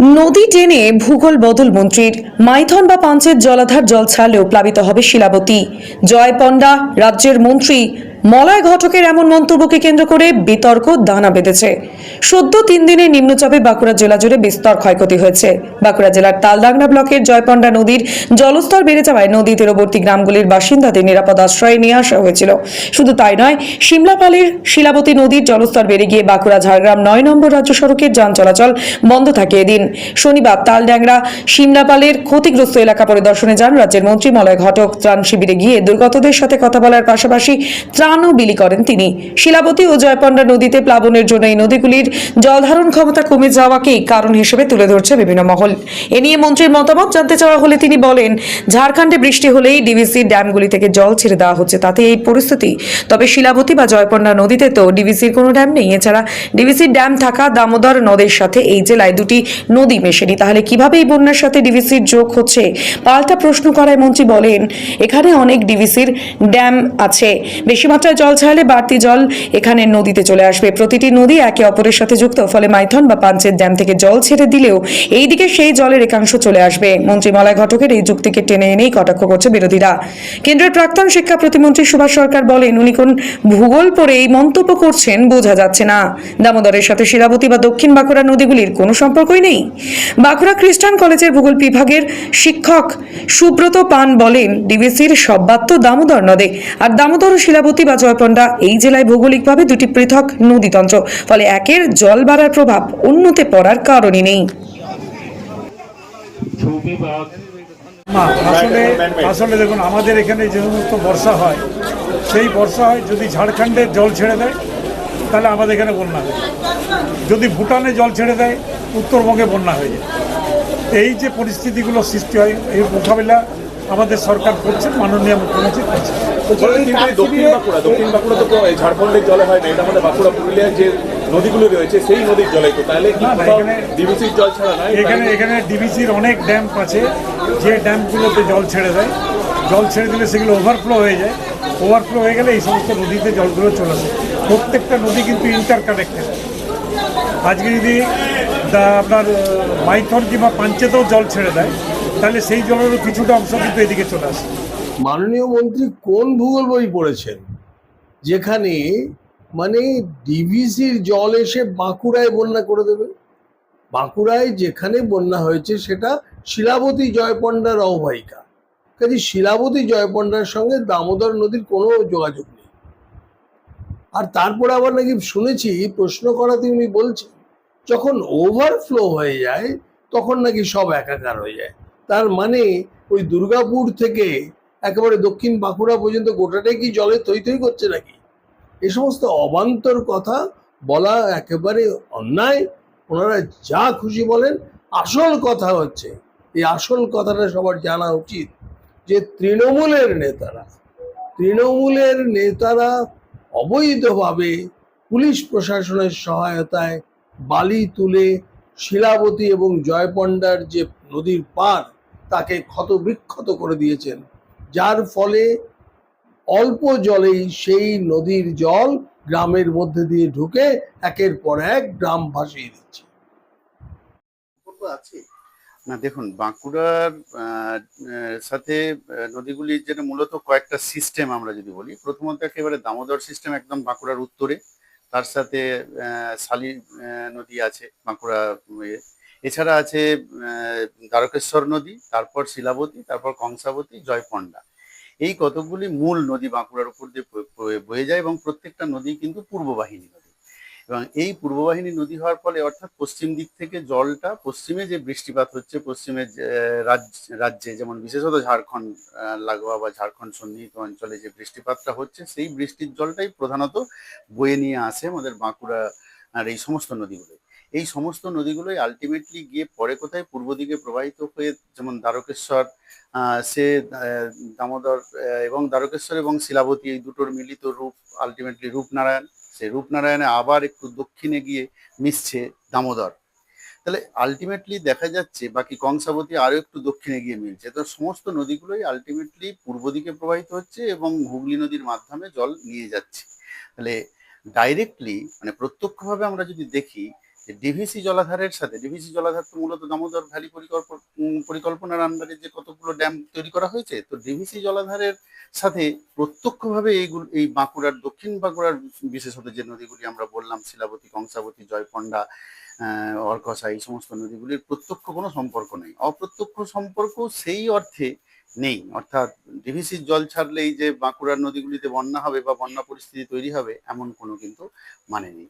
নদী টেনে ভূগোল বদল মন্ত্রীর। মাইথন বা পাঞ্চের জলাধার জল ছাড়লেও প্লাবিত হবে শিলাবতী। জয় পণ্ডা, রাজ্যের মন্ত্রী মলয় ঘটকের এমন মন্তব্যকে কেন্দ্র করে বিতর্ক দানা বেঁধেছে। সদ্য তিন দিনের নিম্নচাপে বাঁকুড়া জেলা জুড়ে বিস্তর ক্ষয়ক্ষতি হয়েছে। বাঁকুড়া জেলার তালডাংরা ব্লকের জয়পন্ডা নদীর জলস্তর বেড়ে যাওয়ায় নদী তীরবর্তী গ্রামগুলির বাসিন্দাদের নিরাপদ আশ্রয়ে নিয়ে আসা হয়েছিল। শুধু তাই নয় সিমলাপালের শিলাবতী নদীর জলস্তর বেড়ে গিয়ে বাঁকুড়া, ঝাড়গ্রাম নয় নম্বর রাজ্য সড়কের যান চলাচল বন্ধ থাকে এদিন। শনিবার তালড্যাংরা সিমলাপালের ক্ষতিগ্রস্ত এলাকা পরিদর্শনে যান রাজ্যের মন্ত্রী মলয় ঘটক। ত্রাণ শিবিরে গিয়ে দুর্গতদের সাথে কথা বলার পাশাপাশি ত্রাণও বিলি করেন তিনি। শিলাবতী ও জয়পন্ডা নদীতে প্লাবনের জন্য এই নদীগুলির জলধারণ ক্ষমতা কমে যাওয়াকেই কারণ হিসেবে তুলে ধরছে বিভিন্ন মহল। এ নিয়ে মন্ত্রীর মতামত জানতে চাওয়া হলে তিনি বলেন, ঝাড়খণ্ডে বৃষ্টি হলেই ডিভিসি ড্যামগুলি থেকে জল ছেড়ে দেওয়া হচ্ছে, তাতে এই পরিস্থিতি। তবে শিলাবতী বা জয়পন্ডা নদীতে তো ডিভিসির কোনো ড্যাম নেই। এছাড়া ডিভিসির ড্যাম থাকা দামোদর নদের সাথে এই জেলায় দুটি নদী মেশেনি। তাহলে কীভাবে এই বন্যার সাথে ডিভিসির যোগ হচ্ছে? পাল্টা প্রশ্ন করায় মন্ত্রী বলেন, এখানে অনেক ডিভিসির ড্যাম আছে। বেশি মাত্রায় জল ছাড়লে বাড়তি জল এখানে নদীতে চলে আসবে। প্রতিটি নদী একে অপরের সাথে যুক্ত, ফলে মাইথন বা পাঞ্চের ড্যাম থেকে জল ছেড়ে দিলেও এইদিকে সেই জলের একাংশ চলে আসবে। মন্ত্রী মলয় ঘটকের এই যুক্তিকে টেনে এনেই কটাক্ষ করছে বিরোধীরা। কেন্দ্রের প্রাক্তন শিক্ষা প্রতিমন্ত্রী সুভাষ সরকার বলেন, উনি কোন ভূগোল পড়ে এই মন্তব্য করছেন বোঝা যাচ্ছে না। দামোদরের সাথে শিলাবতী বা দক্ষিণ বাঁকুড়া নদীগুলির কোনো সম্পর্কই নেই। বাঁকুড়া খ্রিস্টান কলেজের ভূগোল বিভাগের শিক্ষক সুব্রত পান বলেন, ডিবিসির সব বাদ তো দামোদর নদে, আর দামোদর ও শিলাবতী বা জয়পন্ডা এই জেলায় ভৌগোলিকভাবে দুটি পৃথক নদীতন্ত্র ফলে একের জল বাড়ার প্রভাব অন্যতে পড়ার কারণই নেই। আসলে আসলে দেখুন আমাদের এখানে যে সমস্ত বর্ষা হয় সেই বর্ষা হয় যদি ঝাড়খণ্ডে জল ছেড়ে দেয় তাহলে আমাদের এখানে বন্যা হয়। যদি ভুটানে জল ছেড়ে দেয় উত্তরবঙ্গে বন্যা হয়ে যায়। এই যে পরিস্থিতিগুলো সৃষ্টি হয় এই মোকাবিলা আমাদের সরকার করছেন মাননীয় মুখ্যমন্ত্রী করছেন। এই দক্ষিণ বাঁকুড়া দক্ষিণ বাঁকুড়া তো এই ঝাড়খণ্ডের জলে হয় না এটা আমাদের বাঁকুড়া পুরুলিয়ার যে নদীগুলো রয়েছে সেই নদীর জলে তো। তাহলে না, না, ডিভিসির জল ছাড়া নাই? এখানে এখানে ডিবিসির অনেক ড্যাম আছে যে ড্যামগুলোতে জল ছেড়ে দেয়। জল ছেড়ে দিলে সেগুলো ওভারফ্লো হয়ে যায়। ওভারফ্লো হয়ে গেলে এই সমস্ত নদীতে জলগুলো চলে আসে। প্রত্যেকটা নদী কিন্তু ইন্টার কানেক্টেড আজকে যদি দা- আপনার আহ, মাইথন কিংবা পাঞ্চেতেও জল ছেড়ে দেয় তাহলে সেই জলেরও কিছুটা অংশ কিন্তু এদিকে চলে আসে। মাননীয় মন্ত্রী কোন ভূগোল বই পড়েছেন? যেখানে মানে ডিভিসির জল এসে বাঁকুড়ায় বন্যা করে দেবে। বাঁকুড়ায় যেখানে বন্যা হয়েছে সেটা শিলাবতী জয়পন্ডার অববাহিকা। কাজে শিলাবতী জয়পন্ডার সঙ্গে দামোদর নদীর কোনো যোগাযোগ নেই। আর তারপরে আবার নাকি শুনেছি, প্রশ্ন করাতে উনি বলছেন, যখন ওভারফ্লো হয়ে যায়, তখন নাকি সব একাকার হয়ে যায়। তার মানে ওই দুর্গাপুর থেকে একেবারে দক্ষিণ বাঁকুড়া পর্যন্ত গোটাটাই কি জলে থই থই করছে নাকি? এ সমস্ত অবান্তর কথা বলা একেবারে অন্যায়। ওনারা যা খুশি বলেন, আসল কথা হচ্ছে, এই আসল কথাটা সবার জানা উচিত যে তৃণমূলের নেতারা তৃণমূলের নেতারা অবৈধভাবে পুলিশ প্রশাসনের সহায়তায় বালি তুলে শিলাবতী এবং জয়পন্ডার যে নদীর পার তাকে ক্ষত বিক্ষত করে দিয়েছেন। যার ফলে অল্প জলেই সেই নদীর জল গ্রামের মধ্যে দিয়ে ঢুকে একের পর এক গ্রাম ভাসিয়ে দিচ্ছে আছে না, দেখুন, বাঁকুড়ার সাথে নদীগুলির যেটা মূলত কয়েকটা সিস্টেম আমরা যদি বলি, প্রথমত একেবারে দামোদর সিস্টেম একদম বাঁকুড়ার উত্তরে তার সাথে শালি নদী আছে, বাঁকুড়া। এছাড়া আছে দ্বারকেশ্বর নদী, তারপর শিলাবতী, তারপর কংসাবতী জয়পন্ডা এই কতগুলি মূল নদী বাঁকুড়ার উপর দিয়ে বয়ে- যায় এবং প্রত্যেকটা নদী কিন্তু পূর্ববাহিনী নদী। এবং এই পূর্ববাহিনী নদী হওয়ার ফলে অর্থাৎ পশ্চিম দিক থেকে জলটা পশ্চিমে যে বৃষ্টিপাত হচ্ছে পশ্চিমের রাজ্যে যেমন বিশেষত ঝাড়খণ্ড লাগোয়া বা ঝাড়খণ্ড সন্নিহিত অঞ্চলে যে বৃষ্টিপাতটা হচ্ছে, সেই বৃষ্টির জলটাই প্রধানত বয়ে নিয়ে আসে আমাদের বাঁকুড়া আর এই সমস্ত নদীগুলো এই সমস্ত নদীগুলোই আলটিমেটলি গিয়ে পরে কোথায় পূর্ব দিকে প্রবাহিত হয়ে যেমন দ্বারকেশ্বর সে দামোদর এবং দ্বারকেশ্বর এবং শিলাবতী এই দুটোর মিলিত রূপ আলটিমেটলি রূপনারায়ণ। সে রূপনারায়ণে আবার একটু দক্ষিণে গিয়ে মিশছে দামোদর। তাহলে আলটিমেটলি দেখা যাচ্ছে বাকি কংসাবতী আরও একটু দক্ষিণে গিয়ে মিলছে। তো সমস্ত নদীগুলোই আলটিমেটলি পূর্ব দিকে প্রবাহিত হচ্ছে এবং হুগলি নদীর মাধ্যমে জল নিয়ে যাচ্ছে। তাহলে ডাইরেক্টলি মানে প্রত্যক্ষভাবে আমরা যদি দেখি ডিভিসি জলাধারের সাথে ডিভিসি জলাধার তো মূলত দামোদর ভ্যালি পরিকল্পনা পরিকল্পনার আন্ডারে যে কতগুলো ড্যাম তৈরি করা হয়েছে, তো ডিভিসি জলাধারের সাথে প্রত্যক্ষভাবে এইগুলো, এই বাঁকুড়ার, দক্ষিণ বাঁকুড়ার বিশেষত যে নদীগুলি আমরা বললাম, শিলাবতী, কংসাবতী জয়পন্ডা অর্কসা, এই সমস্ত নদীগুলির প্রত্যক্ষ কোনো সম্পর্ক নেই। অপ্রত্যক্ষ সম্পর্ক সেই অর্থে নেই। অর্থাৎ ডিভিসির জল ছাড়লেই যে বাঁকুড়ার নদীগুলিতে বন্যা হবে বা বন্যা পরিস্থিতি তৈরি হবে, এমন কোনো কিন্তু মানে নেই।